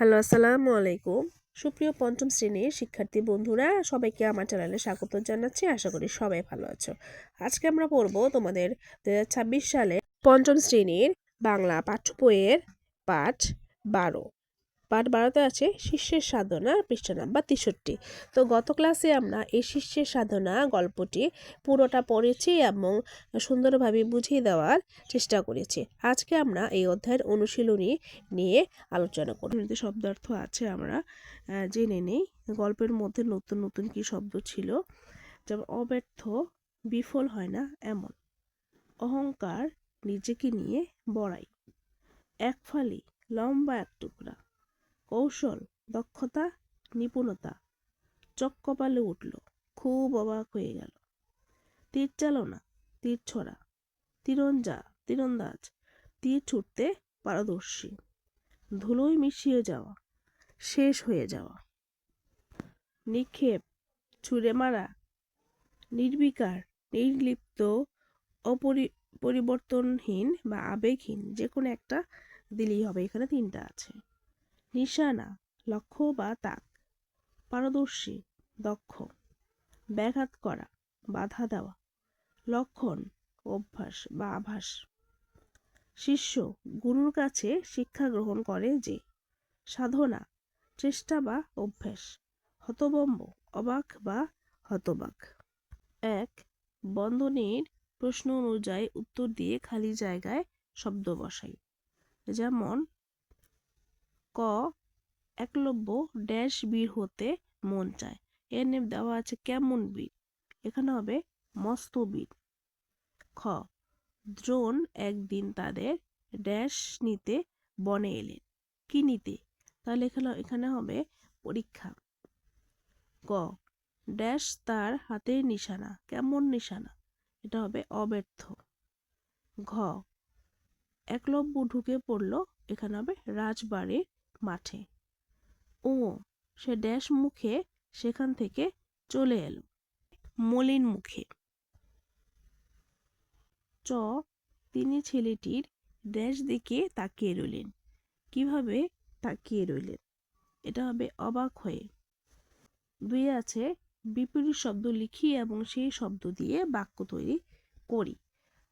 Hello, আসসালামু আলাইকুম। সুপ্রিয় পঞ্চম শ্রেণির শিক্ষার্থী বন্ধুরা, সবাইকে আমার চ্যানেলে স্বাগত জানাচ্ছি। আশা করি সবাই ভালো আছো। আজকে আমরা পড়ব তোমাদের দু হাজার ছাব্বিশ সালে পঞ্চম শ্রেণির বাংলা পাঠ্য বইয়ের পাঠ বারো। পাঠ বারোতে আছে শিষ্যের সাধনা, পৃষ্ঠা নাম্বার তেষট্টি। তো গত ক্লাসে আমরা এই শিষ্যের সাধনা গল্পটি পুরোটা পড়েছি এবং সুন্দরভাবে বুঝিয়ে দেওয়ার চেষ্টা করেছি। আজকে আমরা এই অধ্যায়ের অনুশীলনী নিয়ে আলোচনা করব। এতে শব্দার্থ আছে, আমরা জেনে নেই গল্পের মধ্যে নতুন নতুন কি শব্দ ছিল। যেমন অব্যর্থ, বিফল হয় না, এমন। অহংকার নিজেকে নিয়ে বড়াই। এক ফালি লম্বা এক টুকরা। কৌশল, দক্ষতা, নিপুণতা। চক কপালে উঠল, খুব অবাক হয়ে গেল। তীর চালনা, তীর ছড়া, তীরঞ্জা, তীরন্দাজ, তীর ছুটতে পারদর্শী। ধুলোয় মিশিয়ে যাওয়া, শেষ হয়ে যাওয়া। নিক্ষেপ, ছুঁড়ে মারা, নির্বিকার, নির্লিপ্ত, অপরি, পরিবর্তনহীন বা আবেগহীন যে কোনো একটা দিলেই হবে। এখানে তিনটা আছে। নিশানা, লক্ষ্য বা তাক। পারদর্শী, দক্ষ। ব্যাঘাত করা, বাধা দেওয়া। লক্ষণ, অভ্যাস বা আভাস। শিষ্য, গুরুর কাছে শিক্ষা গ্রহণ করে যে, সাধনা, চেষ্টা বা অভ্যাস, হতবম্ব, অবাক বা হতবাক। এক, বন্ধনের প্রশ্ন অনুযায়ী উত্তর দিয়ে খালি জায়গায় শব্দ বসাই। যেমন ক একলব্য ড্যাশ বীর হতে মন চায়। এর নেম দেওয়া আছে কেমন বীর? এখানে হবে মস্ত বীর। খ দ্রোণ একদিন তাদের ড্যাশ নিতে বনে এলেন। কি নিতে? তাহলে এখানে এখানে হবে পরীক্ষা। ক ড্যাশ তার হাতের নিশানা। কেমন নিশানা? এটা হবে অব্যর্থ। ঘ একলব্য ঢুকে পড়ল, এখানে হবে রাজবাড়ির মাঠে। ও, সে ড্যাশ মুখে সেখান থেকে চলে এলো। মলিন মুখে। চ, তিনি ছেলেটির ড্যাশ দিকে তাকিয়ে রইলেন। কীভাবে তাকিয়ে রইলেন? এটা হবে অবাক হয়ে। দুই আছে বিপরীত শব্দ লিখি এবং সেই শব্দ দিয়ে বাক্য তৈরি করি।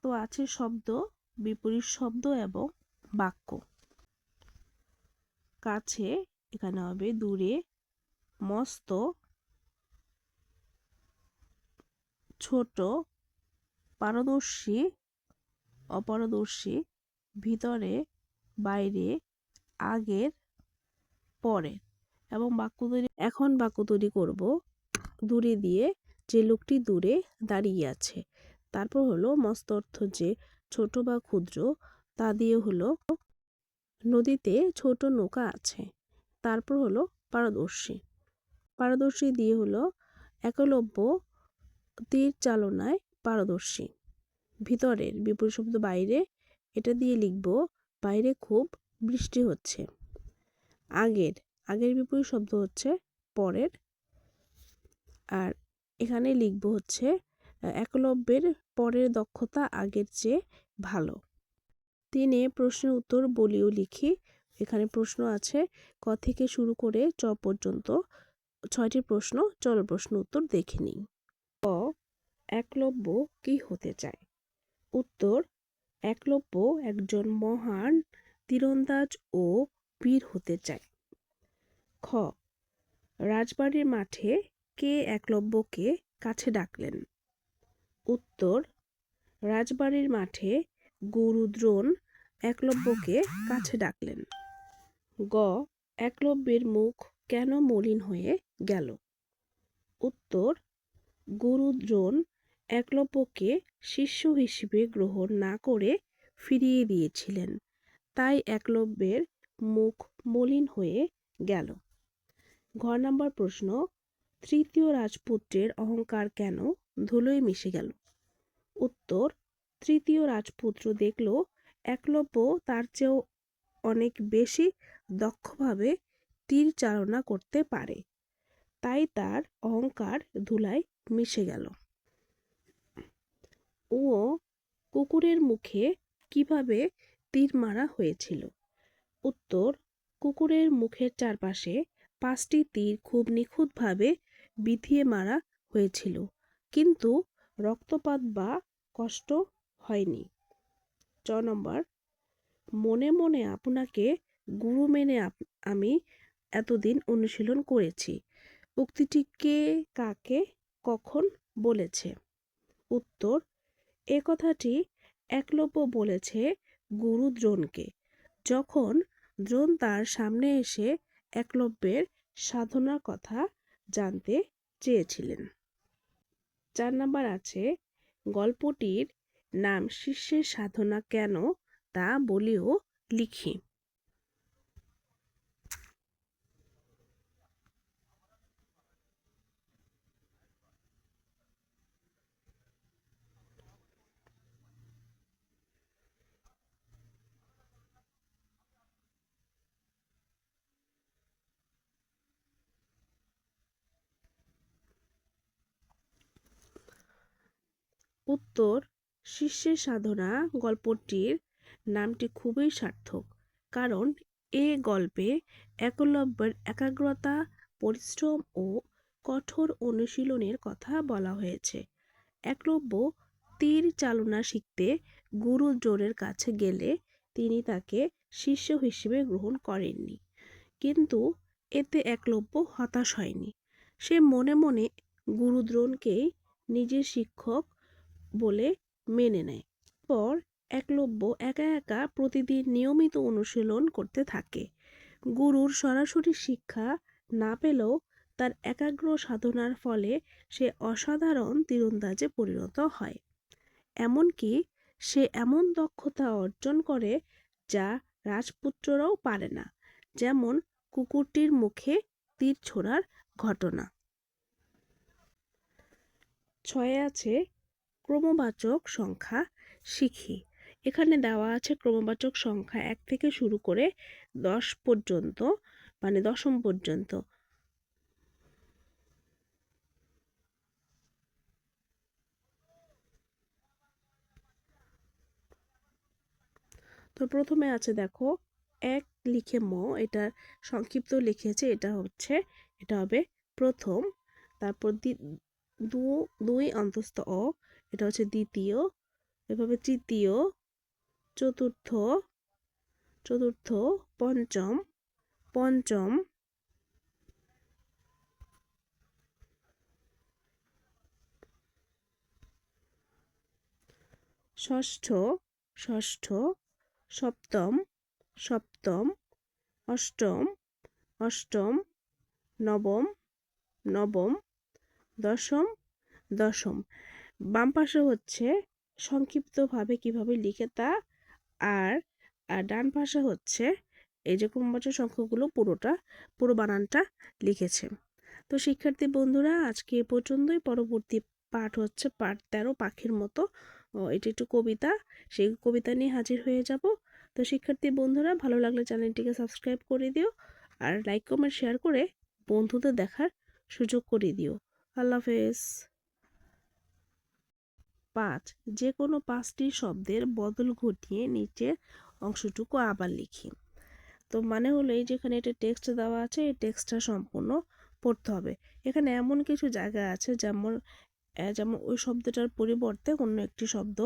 তো আছে শব্দ, বিপরীত শব্দ এবং বাক্য। কাছে, এখানে হবে দূরে, মস্ত, ছোট, পারদর্শী, অপারদর্শী, ভিতরে, বাইরে, আগের, পরে এবং বাক্য তৈরি, এখন বাক্য তৈরি করব। দূরে দিয়ে যে লোকটি দূরে দাঁড়িয়ে আছে, তারপর হলো মস্ত অর্থ যে ছোট বা ক্ষুদ্র, তা দিয়ে হলো নদীতে ছোট নৌকা আছে। তারপর হলো পারদর্শী। পারদর্শী দিয়ে হলো একলব্য তীর চালনায় পারদর্শী। ভিতরের বিপরীত শব্দ বাইরে, এটা দিয়ে লিখব, বাইরে খুব বৃষ্টি হচ্ছে। আগের আগের বিপরীত শব্দ হচ্ছে পরের। আর এখানে লিখব হচ্ছে, একলব্যের পরের দক্ষতা আগের চেয়ে ভালো। তিনে প্রশ্নের উত্তর বলিও লিখি। এখানে প্রশ্ন আছে, ক থেকে শুরু করে চ পর্যন্ত। ছয়টি প্রশ্ন, চল প্রশ্ন উত্তর দেখে নিই। ক, একলব্য কি হতে চায়? উত্তর, একলব্য একজন মহান তীরন্দাজ ও বীর হতে চায়। খ, রাজবাড়ির মাঠে কে একলব্যকে কাছে ডাকলেন? উত্তর, রাজবাড়ির মাঠে গুরু দ্রোণ একলব্যকে কাছে ডাকলেন। গ, একলব্যের মুখ কেন মলিন হয়ে গেল? উত্তর গুরু দ্রোণ একলব্যকে শিষ্য হিসেবে গ্রহণ না করে ফিরিয়ে দিয়েছিলেন, তাই একলব্যের মুখ মলিন হয়ে গেল। ঘর নম্বর প্রশ্ন, তৃতীয় রাজপুত্রের অহংকার কেন ধুলোয় মিশে গেল? উত্তর তৃতীয় রাজপুত্র দেখল, একলব্য তার চেয়েও অনেক বেশি দক্ষভাবে তীর চালনা করতে পারে। তাই তার অহংকার ধুলায় মিশে গেল। ও কুকুরের মুখে কীভাবে তীর মারা হয়েছিল? উত্তর, কুকুরের মুখের চারপাশে পাঁচটি তীর খুব নিখুঁতভাবে বিধিয়ে মারা হয়েছিল। কিন্তু রক্তপাত বা কষ্ট হয়নি। চ নম্বর, মনে মনে আপনাকে গুরু মেনে আমি এতদিন অনুশীলন করেছি। উক্তিটি কে, কাকে, কখন বলেছে? উত্তর, এ কথাটি একলব্য বলেছে গুরু দ্রোণকে। যখন দ্রোণ তার সামনে এসে একলব্যের সাধনার কথা জানতে চেয়েছিলেন। চার নাম্বার আছে, গল্পটির নাম শিষ্যের সাধনা কেন তা বলিও লিখি। উত্তর শিষ্যের সাধনা গল্পটির নামটি খুবই সার্থক। কারণ এ গল্পে একলব্যের একাগ্রতা, পরিশ্রম ও কঠোর অনুশীলনের কথা বলা হয়েছে। একলব্য তীর চালনা শিখতে গুরু দ্রোণের কাছে গেলে তিনি তাকে শিষ্য হিসেবে গ্রহণ করেননি। কিন্তু এতে একলব্য হতাশ হয়নি। সে মনে মনে গুরুদ্রোণকেই নিজের শিক্ষক বলে মেনে নেয়। পর একলব্য একা একা প্রতিদিন নিয়মিত অনুশীলন করতে থাকে। গুরুর সরাসরি শিক্ষা না পেলেও তার একাগ্র সাধনার ফলে সে অসাধারণ তীরন্দাজে পরিণত হয়। এমনকি সে এমন দক্ষতা অর্জন করে যা রাজপুত্ররাও পারে না, যেমন কুকুরটির মুখে তীর ছোড়ার ঘটনা। ছয়ে আছে ক্রমবাচক সংখ্যা শিখি। এখানে দেওয়া আছে ক্রমবাচক সংখ্যা এক থেকে শুরু করে দশ পর্যন্ত মানে দশম পর্যন্ত। তো প্রথমে আছে দেখো, এক লিখে ম, এটা সংক্ষিপ্ত লিখেছে, এটা হচ্ছে, এটা হবে প্রথম। তারপর দুই অন্তস্থ অ এটা হচ্ছে দ্বিতীয়, এভাবে তৃতীয়, চতুর্থ চতুর্থ, পঞ্চম পঞ্চম, ষষ্ঠ ষষ্ঠ, সপ্তম সপ্তম, অষ্টম অষ্টম, নবম নবম, দশম দশম। বাম পাশে হচ্ছে সংক্ষিপ্তভাবে কীভাবে লিখে তা, আর আর ডান পাশে হচ্ছে এই যে ক্রমবাচক সংখ্যাগুলো পুরোটা, পুরো বানানটা লিখেছে। তো শিক্ষার্থী বন্ধুরা, আজকে এ পর্যন্তই। পরবর্তী পাঠ হচ্ছে পাঠ তেরো, পাখির মতো। এটি একটু কবিতা, সেই কবিতা নিয়ে হাজির হয়ে যাব। তো শিক্ষার্থী বন্ধুরা, ভালো লাগলে চ্যানেলটিকে সাবস্ক্রাইব করে দিও, আর লাইক, কমেন্ট, শেয়ার করে বন্ধুদের দেখার সুযোগ করে দিও। আল্লাহ হাফেজ। পাঁচ যে কোনো পাঁচটি শব্দের বদল ঘটিয়ে নিচের অংশটুকু আবার লিখি। তো মানে হলো এই যেখানে এটা টেক্সট দেওয়া আছে, এই টেক্সটটা সম্পূর্ণ পড়তে হবে। এখানে এমন কিছু জায়গা আছে যেমন যেমন ওই শব্দটার পরিবর্তে অন্য একটি শব্দ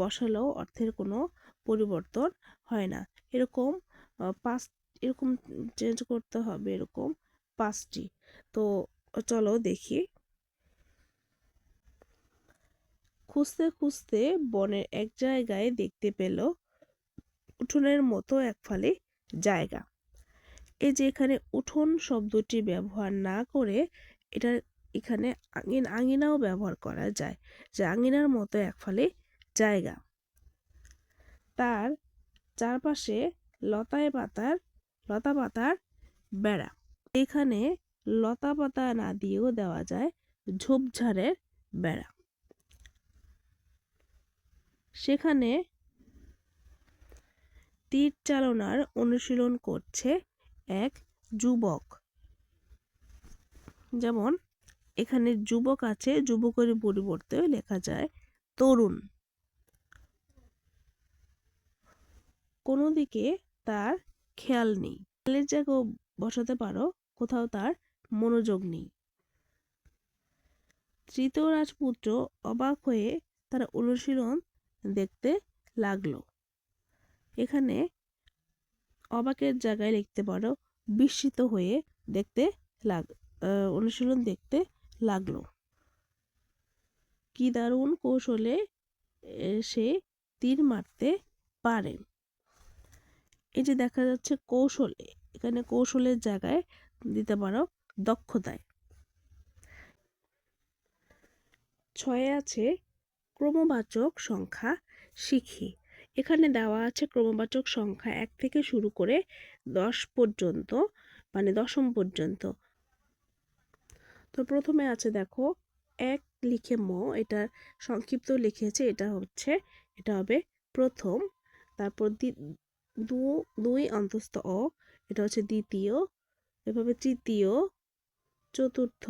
বসালেও অর্থের কোনো পরিবর্তন হয় না। এরকম পাঁচ, এরকম চেঞ্জ করতে হবে এরকম পাঁচটি। তো চলো দেখি। খুঁজতে খুঁজতে বনের এক জায়গায় দেখতে পেল উঠোনের মতো এক ফালি জায়গা। এই যে এখানে উঠোন শব্দটি ব্যবহার না করে এটা এখানে আঙিন, আঙিনাও ব্যবহার করা যায় যে আঙিনার মতো এক ফালি জায়গা। তার চারপাশে লতায় পাতার, লতা পাতার বেড়া। এখানে লতা পাতা না দিয়েও দেওয়া যায় ঝোপঝাড়ের বেড়া। সেখানে তীর চালনার অনুশীলন করছে এক যুবক। যেমন, এখানে যুবক আছে, যুবকের পরিবর্তে লেখা যায় তরুণ। কোনো দিকে তার খেয়াল নেই। খেয়ালের জায়গাও বসাতে পারো, কোথাও তার মনোযোগ নেই। তৃতীয় রাজপুত্র অবাক হয়ে তার অনুশীলন দেখতে লাগল। এখানে অবাকের জায়গায় লিখতে পারো, বিস্মিত হয়ে দেখতে লাগ অনুশীলন দেখতে লাগল। কি দারুণ কৌশলে সে তীর মারতে পারে। এই যে দেখা যাচ্ছে কৌশলে, এখানে কৌশলের জায়গায় দিতে পারো দক্ষতায়। ছয়ে আছে ক্রমবাচক সংখ্যা শিখি। এখানে দেওয়া আছে ক্রমবাচক সংখ্যা এক থেকে শুরু করে দশ পর্যন্ত মানে দশম পর্যন্ত। তো প্রথমে আছে দেখো, এক লিখে ম, এটা সংক্ষিপ্ত লিখেছে, এটা হচ্ছে, এটা হবে প্রথম। তারপর দু দুই অন্তস্থ অ, এটা হচ্ছে দ্বিতীয়। এভাবে তৃতীয়, চতুর্থ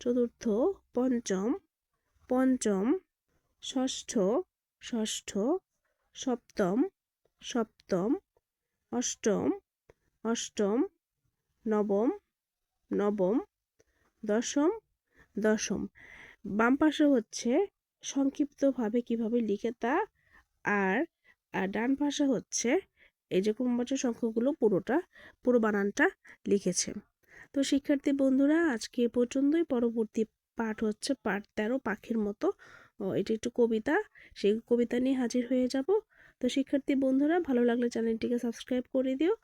চতুর্থ, পঞ্চম পঞ্চম, ষষ্ঠ ষষ্ঠ, সপ্তম সপ্তম, অষ্টম অষ্টম, নবম নবম, দশম দশম। বাম পাশে হচ্ছে সংক্ষিপ্তভাবে কীভাবে লিখে তা, আর আর ডান পাশে হচ্ছে এই যে ক্রমবাচক সংখ্যাগুলো পুরোটা, পুরো বানানটা লিখেছে। তো শিক্ষার্থী বন্ধুরা, আজকে এ পর্যন্তই। পরবর্তী পাঠ হচ্ছে পাঠ তেরো পাখির মতো। এটি একটু কবিতা। সেই কবিতা নিয়ে হাজির হয়ে যাব। তো শিক্ষার্থী বন্ধুরা, ভালো লাগলে চ্যানেলটিকে সাবস্ক্রাইব করে দিও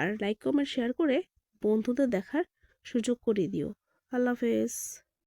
আর লাইক, কমেন্ট, শেয়ার করে বন্ধুদের দেখার সুযোগ করে দিও। আল্লাহ হাফেজ।